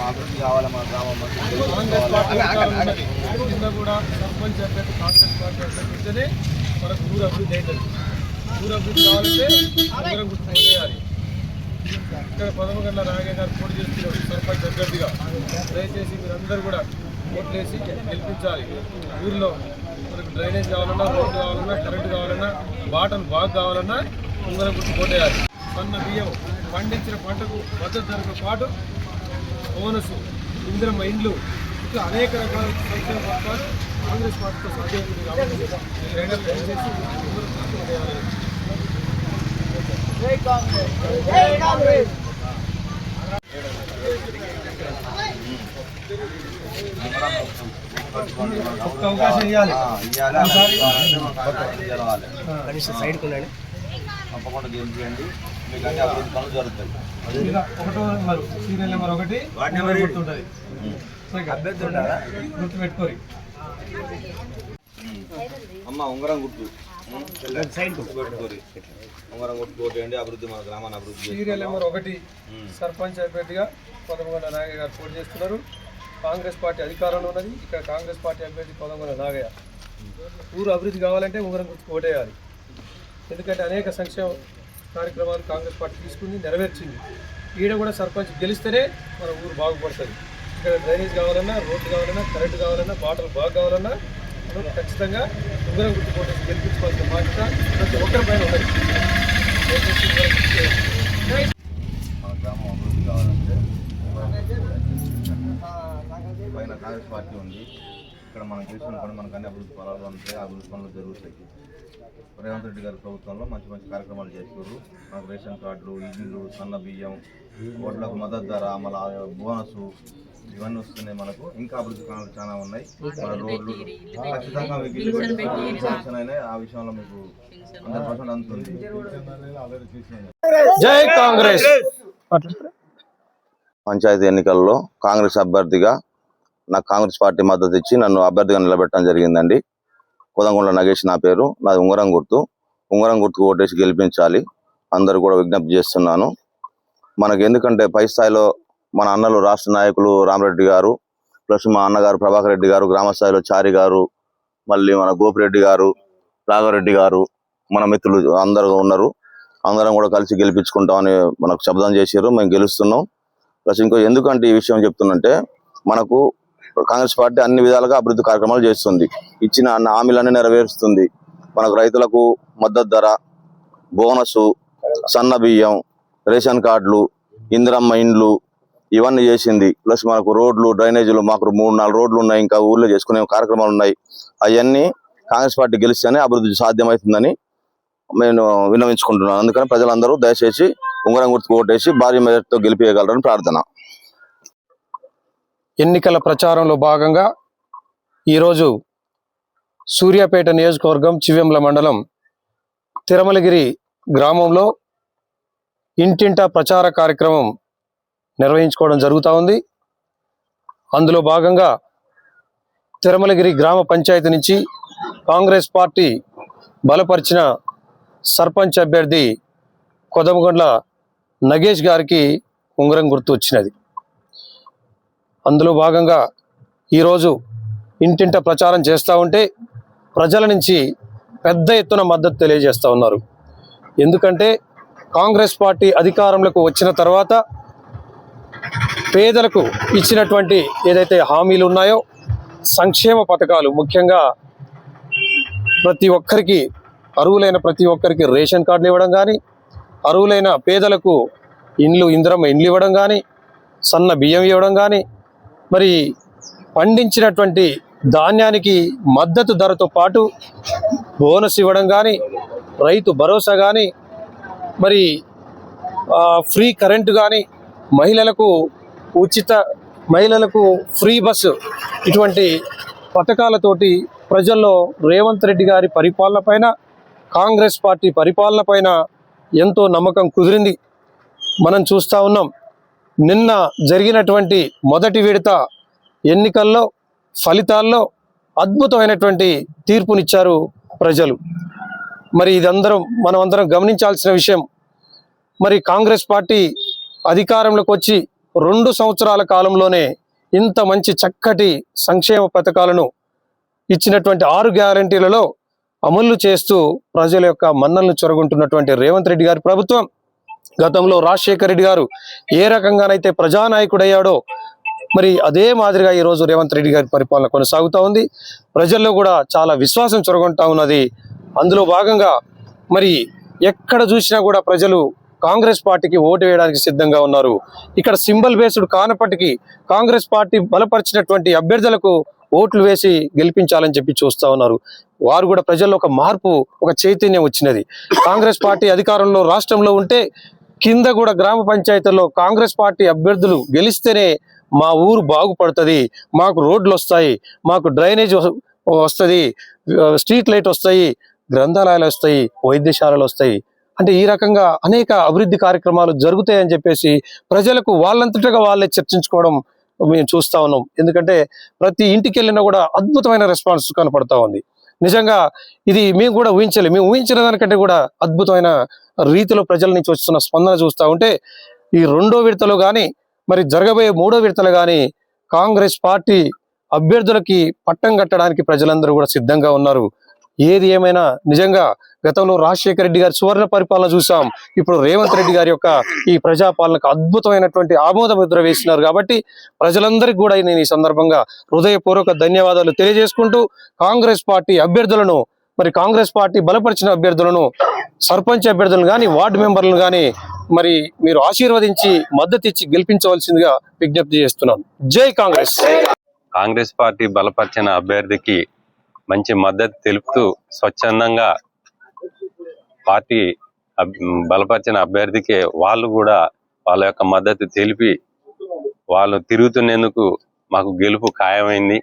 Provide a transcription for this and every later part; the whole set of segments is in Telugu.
అభివృద్ధి కావాలి మన గ్రామం మంచి కావాలి. కింద కూడా సర్పంచ్ అభ్యర్థి కాంగ్రెస్ పార్టీ అభ్యర్థిస్తేనే మనకు ఊరు అభివృద్ధి అవుతుంది ఊరు అభివృద్ధి కావాలంటే అందరం గుర్తు చేయాలి ఇక్కడ పదమ గంటల నాగయ్య గారు పోటీ చేస్తున్నారు సర్పంచ్ అభ్యర్థిగా దయచేసి మీరందరూ కూడా ఓట్లేసి గెలిపించాలి ఊరిలో మనకు డ్రైనేజ్ కావాలన్నా రోడ్డు కావాలన్నా కరెంటు కావాలన్నా వాటర్ బాగా కావాలన్నా అందరం గుర్తు పోటేయాలి సన్న బియ్యం పండించిన పంటకు మద్దతు ధరతో పాటు బోనస్ ఇందిరమ్మ ఇండ్లు ఇంకా అనేక రకాల సంక్షేమ పథకాలు కాంగ్రెస్ పార్టీతో సాధ్యమైంది కాబట్టి ఈ రెండు ఒక్క అవకాశం ఇవ్వాలి. తప్పకుండా గెలిపియండి మీకు అన్ని అభివృద్ధి పనులు జరుగుతాయి ఇలా ఒకటో నెంబర్ సీరియల్ నెంబర్ ఒకటి నెంబర్ గుర్తుంటుంది అభ్యర్థి గుర్తు పెట్టుకోరి అమ్మ ఉంగరం గుర్తు సైడ్ పెట్టుకోరి ఉంగరం గుర్తు అభివృద్ధి మన గ్రామాన్ని అభివృద్ధి సీరియల్. నెంబర్ ఒకటి. సర్పంచ్ అభ్యర్థిగా పదమగొండ నాగయ్య గారు పోటీ చేస్తున్నారు కాంగ్రెస్ పార్టీ అధికారంలో ఉన్నది. ఇక్కడ కాంగ్రెస్ పార్టీ అభ్యర్థి పదమగొండ నాగయ్య ఊరు అభివృద్ధి కావాలంటే ఉంగరం గుర్తు ఓటేయాలి. ఎందుకంటే అనేక సంక్షేమ కార్యక్రమాలు కాంగ్రెస్ పార్టీ తీసుకుంది నెరవేర్చింది. ఈడ కూడా సర్పంచ్ గెలిస్తేనే మన ఊరు బాగుపడుతుంది. ఇక్కడ డ్రైనేజ్ కావాలన్నా రోడ్డు కావాలన్నా కరెంటు కావాలన్నా వాటర్ బాగా కావాలన్నా మనం ఖచ్చితంగా ఉంగరం గుర్తు కోటేసి గెలిపించుకోవాల్సిన బాధ్యత ప్రతి ఒక్కరి పైన ఉన్నది. మా గ్రామం అభివృద్ధి కావాలంటే పైన కాంగ్రెస్ పార్టీ ఉంది. ఇక్కడ మనం గెలిచినప్పుడు మనకు అన్ని అభివృద్ధి ఫలాలు ఉంటాయి. అభివృద్ధి పనులు జరుగుతాయి. రేవంత్ రెడ్డి గారి ప్రభుత్వంలో మంచి మంచి కార్యక్రమాలు చేస్తున్నారు. మనకు రేషన్ కార్డులు ఇల్లు సన్న బియ్యం ఓట్లకు మద్దతు ధర మళ్ళీ బోనస్ ఇవన్నీ వస్తున్నాయి మనకు. ఇంకా అభివృద్ధి పనులు చాలా ఉన్నాయి. మన రోడ్లు ఖచ్చితంగా మీకు ఇల్లు పెట్టి శాంక్షన్ అయినాయి ఆ విషయంలో మీకు హండ్రెడ్ పర్సెంట్ అందుతుంది. జై కాంగ్రెస్. పంచాయతీ ఎన్నికల్లో కాంగ్రెస్ అభ్యర్థిగా నాకు కాంగ్రెస్ పార్టీ మద్దతు ఇచ్చి నన్ను అభ్యర్థిగా నిలబెట్టడం జరిగిందండి. కోదంగుండ్ల నగేష్ నా పేరు. నాది ఉంగరం గుర్తు. ఉంగరం గుర్తుకు ఓటేసి గెలిపించాలి. అందరూ కూడా విజ్ఞప్తి చేస్తున్నాను. మనకి ఎందుకంటే పై స్థాయిలో మన అన్నలు రాష్ట్ర నాయకులు రామరెడ్డి గారు ప్లస్ మా అన్నగారు ప్రభాకర్ రెడ్డి గారు గ్రామ స్థాయిలో చారి గారు మళ్ళీ మన గోపిరెడ్డి గారు రాఘవరెడ్డి గారు మన మిత్రులు అందరూ ఉన్నారు. అందరం కూడా కలిసి గెలిపించుకుంటామని మనకు శబ్దం చేశారు. మేము గెలుస్తున్నాం. ప్లస్ ఇంకో ఎందుకంటే ఈ విషయం చెప్తున్నంటే మనకు కాంగ్రెస్ పార్టీ అన్ని విధాలుగా అభివృద్ధి కార్యక్రమాలు చేస్తుంది. ఇచ్చిన అన్న హామీలన్నీ నెరవేరుస్తుంది. మనకు రైతులకు మద్దతు ధర బోనస్ సన్న బియ్యం రేషన్ కార్డులు ఇందిరమ్మ ఇండ్లు ఇవన్నీ చేసింది. ప్లస్ మనకు రోడ్లు డ్రైనేజీలు మాకు మూడు నాలుగు రోడ్లు ఉన్నాయి. ఇంకా ఊళ్ళో చేసుకునే కార్యక్రమాలు ఉన్నాయి. అవన్నీ కాంగ్రెస్ పార్టీ గెలిస్తేనే అభివృద్ధి సాధ్యమవుతుందని నేను విన్నవించుకుంటున్నాను. అందుకని ప్రజలందరూ దయచేసి ఉంగరం గుర్తుకు ఓటేసి భారీ మెజార్టీతో గెలిపించగలరని ప్రార్థన. ఎన్నికల ప్రచారంలో భాగంగా ఈరోజు సూర్యాపేట నియోజకవర్గం చివెంల మండలం తిరుమలగిరి గ్రామంలో ఇంటింటా ప్రచార కార్యక్రమం నిర్వహించుకోవడం జరుగుతూ ఉంది. అందులో భాగంగా తిరుమలగిరి గ్రామ పంచాయతీ నుంచి కాంగ్రెస్ పార్టీ బలపరిచిన సర్పంచ్ అభ్యర్థి కొదమగొండ్ల నగేష్ గారికి ఉంగరం గుర్తు వచ్చినది. అందులో భాగంగా ఈరోజు ఇంటింట ప్రచారం చేస్తూ ఉంటే ప్రజల నుంచి పెద్ద ఎత్తున మద్దతు తెలియజేస్తూ ఉన్నారు. ఎందుకంటే కాంగ్రెస్ పార్టీ అధికారంలోకి వచ్చిన తర్వాత పేదలకు ఇచ్చినటువంటి ఏదైతే హామీలు ఉన్నాయో సంక్షేమ పథకాలు ముఖ్యంగా ప్రతి ఒక్కరికి అరువులైన ప్రతి ఒక్కరికి రేషన్ కార్డులు ఇవ్వడం కానీ అరువులైన పేదలకు ఇండ్లు ఇందిరమ్మ ఇండ్లు ఇవ్వడం కానీ సన్న బియ్యం ఇవ్వడం కానీ మరి పండించినటువంటి ధాన్యానికి మద్దతు ధరతో పాటు బోనస్ ఇవ్వడం కానీ రైతు భరోసా కానీ మరి ఫ్రీ కరెంటు కానీ మహిళలకు ఉచిత మహిళలకు ఫ్రీ బస్సు ఇటువంటి పథకాలతోటి ప్రజల్లో రేవంత్ రెడ్డి గారి పరిపాలన పైన కాంగ్రెస్ పార్టీ పరిపాలన పైన ఎంతో నమ్మకం కుదిరింది. మనం చూస్తూ ఉన్నాం. నిన్న జరిగినటువంటి మొదటి విడత ఎన్నికల్లో ఫలితాల్లో అద్భుతమైనటువంటి తీర్పునిచ్చారు ప్రజలు. మరి ఇదందరం మనం అందరం గమనించాల్సిన విషయం. మరి కాంగ్రెస్ పార్టీ అధికారంలోకి వచ్చి రెండు సంవత్సరాల కాలంలోనే ఇంత మంచి చక్కటి సంక్షేమ పథకాలను ఇచ్చినటువంటి ఆరు గ్యారంటీలలో అమలు చేస్తూ ప్రజల యొక్క మన్నలను చొరగొంటున్నటువంటి రేవంత్ రెడ్డి గారి ప్రభుత్వం గతంలో రాజశేఖర రెడ్డి గారు ఏ రకంగానైతే ప్రజానాయకుడయ్యాడో మరి అదే మాదిరిగా ఈరోజు రేవంత్ రెడ్డి గారి పరిపాలన కొనసాగుతూ ఉంది. ప్రజల్లో కూడా చాలా విశ్వాసం చొరగొంటా ఉన్నది. అందులో భాగంగా మరి ఎక్కడ చూసినా కూడా ప్రజలు కాంగ్రెస్ పార్టీకి ఓటు వేయడానికి సిద్ధంగా ఉన్నారు. ఇక్కడ సింబల్ బేస్డ్ కానప్పటికీ కాంగ్రెస్ పార్టీ బలపరిచినటువంటి అభ్యర్థులకు ఓట్లు వేసి గెలిపించాలని చెప్పి చూస్తా ఉన్నారు. వారు కూడా ప్రజల్లో ఒక మార్పు ఒక చైతన్యం వచ్చినది. కాంగ్రెస్ పార్టీ అధికారంలో రాష్ట్రంలో ఉంటే కింద కూడా గ్రామ పంచాయతీల్లో కాంగ్రెస్ పార్టీ అభ్యర్థులు గెలిస్తేనే మా ఊరు బాగుపడుతుంది మాకు రోడ్లు వస్తాయి మాకు డ్రైనేజ్ వస్తుంది స్ట్రీట్ లైట్ వస్తాయి గ్రంథాలయాలు వస్తాయి వైద్యశాలలు వస్తాయి. అంటే ఈ రకంగా అనేక అభివృద్ధి కార్యక్రమాలు జరుగుతాయని చెప్పేసి ప్రజలకు వాళ్ళంతటగా వాళ్ళే చర్చించుకోవడం మేము చూస్తా ఉన్నాం. ఎందుకంటే ప్రతి ఇంటికి వెళ్ళినా కూడా అద్భుతమైన రెస్పాన్స్ కనపడతా ఉంది. నిజంగా ఇది మేము కూడా ఊహించలేదు మేము ఊహించిన దానికంటే కూడా అద్భుతమైన రీతిలో ప్రజల నుంచి వస్తున్న స్పందన చూస్తూ ఉంటే ఈ రెండో విడతలో కానీ మరి జరగబోయే మూడో విడతలు కానీ కాంగ్రెస్ పార్టీ అభ్యర్థులకి పట్టం కట్టడానికి ప్రజలందరూ కూడా సిద్ధంగా ఉన్నారు. ఏది ఏమైనా నిజంగా గతంలో రాజశేఖర రెడ్డి గారి సువర్ణ పరిపాలన చూసాం. ఇప్పుడు రేవంత్ రెడ్డి గారి యొక్క ఈ ప్రజాపాలనకు అద్భుతమైనటువంటి ఆమోద ముద్ర వేసినారు కాబట్టి ప్రజలందరికీ కూడా నేను ఈ సందర్భంగా హృదయపూర్వక ధన్యవాదాలు తెలియజేసుకుంటూ కాంగ్రెస్ పార్టీ అభ్యర్థులను మరి కాంగ్రెస్ పార్టీ బలపరిచిన అభ్యర్థులను సర్పంచ్ అభ్యర్థులను కానీ వార్డు మెంబర్లను కానీ మరి మీరు ఆశీర్వదించి మద్దతు ఇచ్చి గెలిపించవలసిందిగా విజ్ఞప్తి చేస్తున్నాను. జై కాంగ్రెస్! కాంగ్రెస్ పార్టీ బలపరిచిన అభ్యర్థికి మంచి మద్దతు తెలుపుతూ స్వచ్ఛందంగా పార్టీ బలపరిచిన అభ్యర్థికి వాళ్ళు కూడా వాళ్ళ యొక్క మద్దతు తెలిపి వాళ్ళు తిరుగుతున్నందుకు మాకు గెలుపు ఖాయమైంది.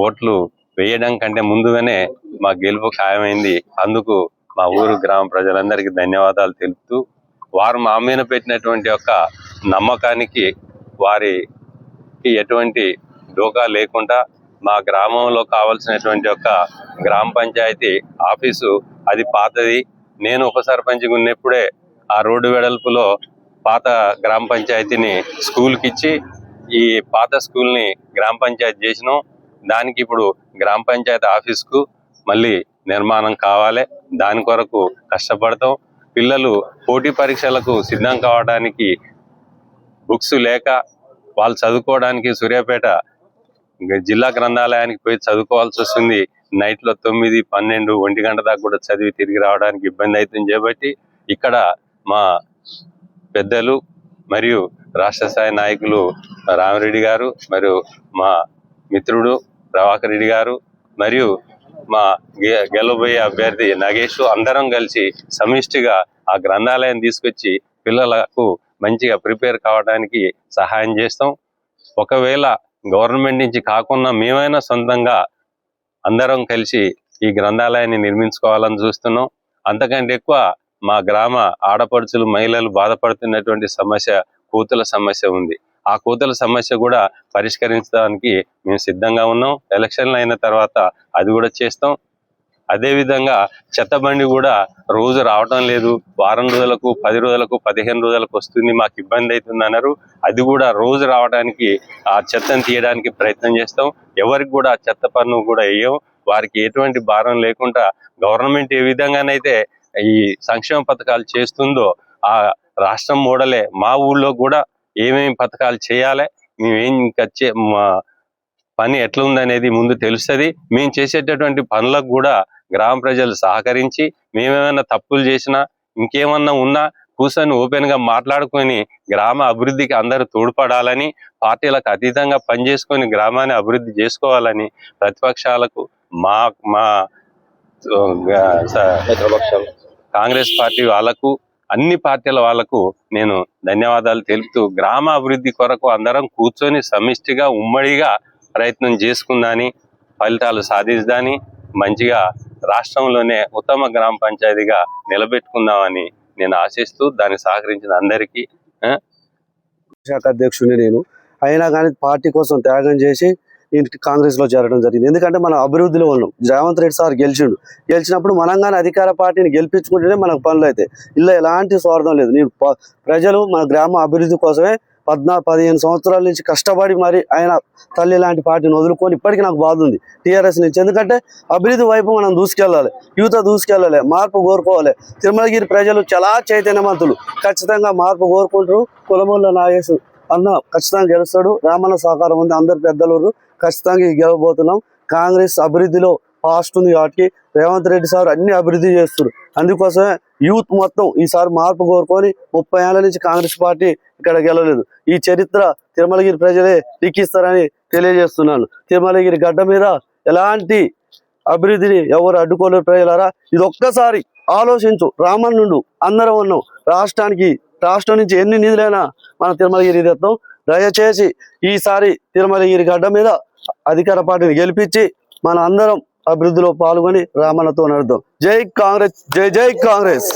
ఓట్లు వేయడం కంటే ముందుగానే మా గెలుపు ఖాయమైంది అందుకు మా ఊరు గ్రామ ప్రజలందరికీ ధన్యవాదాలు తెలుపుతూ వారు మా మీద పెట్టినటువంటి యొక్క నమ్మకానికి వారికి ఎటువంటి డోకా లేకుండా మా గ్రామంలో కావాల్సినటువంటి ఒక గ్రామ పంచాయతీ ఆఫీసు అది పాతది. నేను ఉప సర్పంచ్గా ఉన్నప్పుడే ఆ రోడ్డు వెడల్పులో పాత గ్రామ పంచాయతీని స్కూల్కి ఇచ్చి ఈ పాత స్కూల్ని గ్రామ పంచాయతీ చేసినాం. దానికి ఇప్పుడు గ్రామ పంచాయతీ ఆఫీస్కు మళ్ళీ నిర్మాణం కావాలి. దాని కొరకు కష్టపడతాం. పిల్లలు పోటీ పరీక్షలకు సిద్ధం కావడానికి బుక్స్ లేక వాళ్ళు చదువుకోవడానికి సూర్యాపేట జిల్లా గ్రంథాలయానికి పోయి చదువుకోవాల్సి వస్తుంది. నైట్లో తొమ్మిది పన్నెండు ఒంటి గంట దాకా కూడా చదివి తిరిగి రావడానికి ఇబ్బంది అవుతుంది. కాబట్టి ఇక్కడ మా పెద్దలు మరియు రాష్ట్ర స్థాయి నాయకులు రామిరెడ్డి గారు మరియు మా మిత్రుడు ప్రభాకర్ రెడ్డి గారు మరియు మా గె- గెలవబోయే అభ్యర్థి నగేష్ అందరం కలిసి సమిష్టిగా ఆ గ్రంథాలయం తీసుకొచ్చి పిల్లలకు మంచిగా ప్రిపేర్ కావడానికి సహాయం చేస్తాం. ఒకవేళ గవర్నమెంట్ నుంచి కాకుండా మేమైనా సొంతంగా అందరం కలిసి ఈ గ్రంథాలయాన్ని నిర్మించుకోవాలని చూస్తున్నాం. అంతకంటే ఎక్కువ మా గ్రామ ఆడపడుచులు మహిళలు బాధపడుతున్నటువంటి సమస్య కూతుల సమస్య ఉంది. ఆ కూతుల సమస్య కూడా పరిష్కరించడానికి మేము సిద్ధంగా ఉన్నాం. ఎలక్షన్లు అయిన తర్వాత అది కూడా చేస్తాం. అదే విధంగా చెత్త బండి కూడా రోజు రావటం లేదు. వారం రోజులకు పది రోజులకు పదిహేను రోజులకు వస్తుంది మాకు ఇబ్బంది అవుతుంది అన్నారు. అది కూడా రోజు రావడానికి ఆ చెత్తను తీయడానికి ప్రయత్నం చేస్తాం. ఎవరికి కూడా చెత్త పన్ను కూడా వేయం. వారికి ఎటువంటి భారం లేకుండా గవర్నమెంట్ ఏ విధంగానైతే ఈ సంక్షేమ పథకాలు చేస్తుందో ఆ రాష్ట్రం మోడలే మా ఊళ్ళో కూడా ఏమేమి పథకాలు చేయాలి మేమేం ఇంకా మా పని ఎట్లా ఉందనేది ముందు తెలుస్తుంది. మేము చేసేటటువంటి పనులకు కూడా గ్రామ ప్రజలు సహకరించి మేమేమైనా తప్పులు చేసినా ఇంకేమన్నా ఉన్నా కూర్చొని ఓపెన్గా మాట్లాడుకొని గ్రామ అభివృద్ధికి అందరూ తోడ్పడాలని పార్టీలకు అతీతంగా పనిచేసుకొని గ్రామాన్ని అభివృద్ధి చేసుకోవాలని ప్రతిపక్షాలకు మా మా కాంగ్రెస్ పార్టీ వాళ్ళకు అన్ని పార్టీల వాళ్ళకు నేను ధన్యవాదాలు తెలుపుతూ గ్రామ అభివృద్ధి కొరకు అందరం కూర్చొని సమిష్టిగా ఉమ్మడిగా ప్రయత్నం చేసుకుందాని ఫలితాలు సాధిద్దాని మంచిగా రాష్ట్రంలోనే ఉత్తమ గ్రామ పంచాయతీగా నిలబెట్టుకుందామని నేను ఆశిస్తూ దాన్ని సహకరించిన అందరికీ శాఖ అధ్యక్షుడిని నేను. అయినా కానీ పార్టీ కోసం త్యాగం చేసి కాంగ్రెస్లో చేరడం జరిగింది. ఎందుకంటే మనం అభివృద్ధిలో ఉన్నాం. రేవంత్ రెడ్డి సార్ గెలిచిండు. గెలిచినప్పుడు మనంగానే అధికార పార్టీని గెలిపించుకుంటేనే మనకు పనులు అయితే ఇలా ఎలాంటి స్వార్థం లేదు. నేను ప్రజలు మన గ్రామ అభివృద్ధి కోసమే పద్నా పదిహేను సంవత్సరాల నుంచి కష్టపడి మరి ఆయన తల్లి లాంటి పార్టీని వదులుకొని ఇప్పటికీ నాకు బాధ ఉంది. టీఆర్ఎస్ నుంచి. ఎందుకంటే అభివృద్ధి వైపు మనం దూసుకెళ్ళాలి. యువత దూసుకెళ్ళాలి. మార్పు కోరుకోవాలి. తిరుమలగిరి ప్రజలు చాలా చైతన్యవంతులు. ఖచ్చితంగా మార్పు కోరుకుంటారు. కులమూల నాగేశ్వరు అన్న ఖచ్చితంగా గెలుస్తాడు. రామన్న సహకారం ఉంది. అందరు పెద్దలు ఖచ్చితంగా గెలవబోతున్నాం. కాంగ్రెస్ అభివృద్ధిలో ఫాస్ట్ ఉంది కాబట్టి రేవంత్ రెడ్డి సార్ అన్ని అభివృద్ధి చేస్తారు అందుకోసమే యూత్ మొత్తం ఈసారి మార్పు కోరుకొని ముప్పై ఏళ్ళ నుంచి కాంగ్రెస్ పార్టీ ఇక్కడ గెలవలేదు. ఈ చరిత్ర తిరుమలగిరి ప్రజలే లిఖిస్తారని తెలియజేస్తున్నాను. తిరుమలగిరి గడ్డ మీద ఎలాంటి అభివృద్ధిని ఎవరు అడ్డుకోలేరు ప్రజలారా? ఇది ఒక్కసారి ఆలోచించు రామన్నుండు అందరం ఉన్నాం. రాష్ట్రానికి రాష్ట్రం నుంచి ఎన్ని నిధులైనా మన తిరుమలగిరి తెస్తాం. దయచేసి ఈసారి తిరుమలగిరి గడ్డ మీద అధికార పార్టీని గెలిపించి మన అందరం అభివృద్ధిలో పాల్గొని రామన్నతో నడుద్దాం. జై కాంగ్రెస్ జై జై కాంగ్రెస్.